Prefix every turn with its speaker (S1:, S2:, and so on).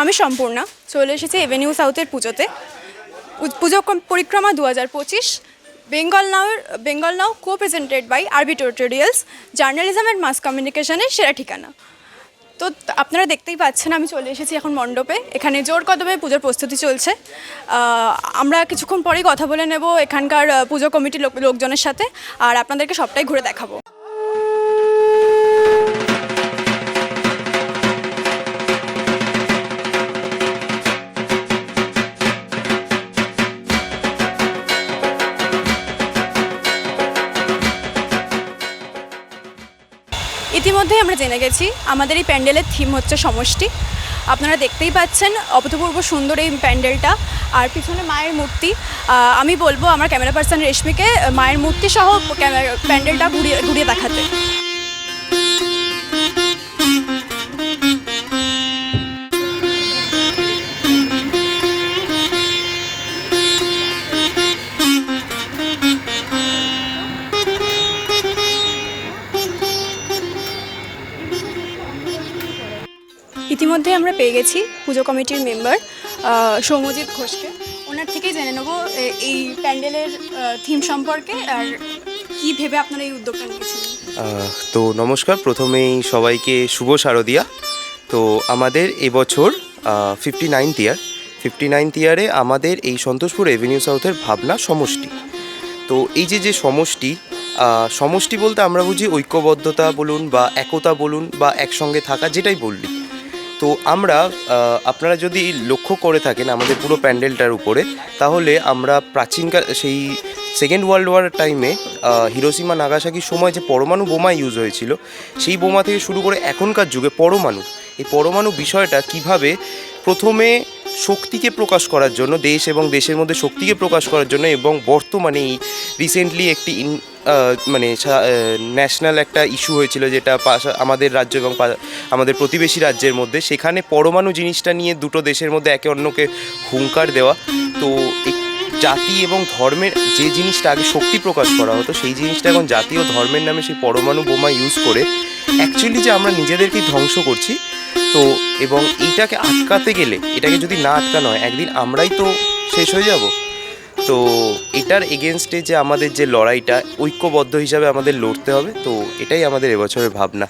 S1: আমি সম্পূর্ণা, চলে এসেছি এভিনিউ সাউথের পুজোতে। পুজো পরিক্রমা দু হাজার পঁচিশ Bengal now Bengal now co presented by R B tutorials journalism and mass কমিউনিকেশনের সেরা ঠিকানা। তো আপনারা দেখতেই পাচ্ছেন, আমি চলে এসেছি এখন মণ্ডপে। এখানে জোর কদমে পুজোর প্রস্তুতি চলছে। আমরা কিছুক্ষণ পরেই কথা বলে নেব এখানকার পুজো কমিটির লোকজনের সাথে। আর আপনাদেরকে সবটাই ঘুরে দেখাবো। ইতিমধ্যেই আমরা জেনে গেছি, আমাদের এই প্যান্ডেলের থিম হচ্ছে সমষ্টি। আপনারা দেখতেই পাচ্ছেন অভূতপূর্ব সুন্দর এই প্যান্ডেলটা। আর পিছনে মায়ের মূর্তি আমি বলব আমার ক্যামেরা পার্সন রেশমিকে, মায়ের মূর্তি সহ প্যান্ডেলটা ঘুরিয়ে ঘুরিয়ে দেখাতে। ইতিমধ্যে আমরা পেয়ে গেছি পুজো কমিটির মেম্বার সৌম্যজিৎ ঘোষকে। ওনার থেকেই জেনে নেব এই প্যান্ডেলের থিম সম্পর্কে আর কি ভেবে আপনারা এই উদ্যোগটা নিয়েছিলেন।
S2: তো নমস্কার, প্রথমেই সবাইকে শুভ শারদিয়া। তো আমাদের এবছর fifty ninth year fifty ninth ইয়ারে আমাদের এই সন্তোষপুর এভিনিউ সাউথের ভাবনা সমষ্টি। তো এই যে যে সমষ্টি সমষ্টি বলতে আমরা বুঝি ঐক্যবদ্ধতা বলুন বা একতা বলুন বা একসঙ্গে থাকা, যেটাই বললি। তো আমরা আপনারা যদি লক্ষ্য করে থাকেন আমাদের পুরো প্যান্ডেলটার উপরে, তাহলে আমরা প্রাচীনকাল, সেই সেকেন্ড ওয়ার্ল্ড ওয়ার টাইমে হিরোসীমা নাগাসাকির সময় যে পরমাণু বোমা ইউজ হয়েছিল, সেই বোমা থেকে শুরু করে এখনকার যুগে পরমাণু। এই পরমাণু বিষয়টা কীভাবে প্রথমে শক্তিকে প্রকাশ করার জন্য, দেশ এবং দেশের মধ্যে শক্তিকে প্রকাশ করার জন্য এবং বর্তমানে এই রিসেন্টলি একটি মানে ন্যাশনাল একটা ইস্যু হয়েছিল যেটা পাশা- আমাদের রাজ্য এবং আমাদের প্রতিবেশী রাজ্যের মধ্যে। সেখানে পরমাণু জিনিসটা নিয়ে দুটো দেশের মধ্যে একে অন্যকে হুঙ্কার দেওয়া। তো জাতি এবং ধর্মের যে জিনিসটা আগে শক্তি প্রকাশ করা হতো, সেই জিনিসটা এখন জাতি ও ধর্মের নামে সেই পরমাণু বোমা ইউজ করে অ্যাকচুয়ালি যে আমরা নিজেদেরকেই ধ্বংস করছি। তো এবং এইটাকে আটকাতে গেলে, এটাকে যদি না আটকানো হয়, একদিন আমরাই তো শেষ হয়ে যাব। তো এটার এগেনস্টে যে আমাদের যে লড়াইটা ঐক্যবদ্ধ হিসাবে আমাদের লড়তে হবে, তো এটাই আমাদের এবছরের ভাবনা।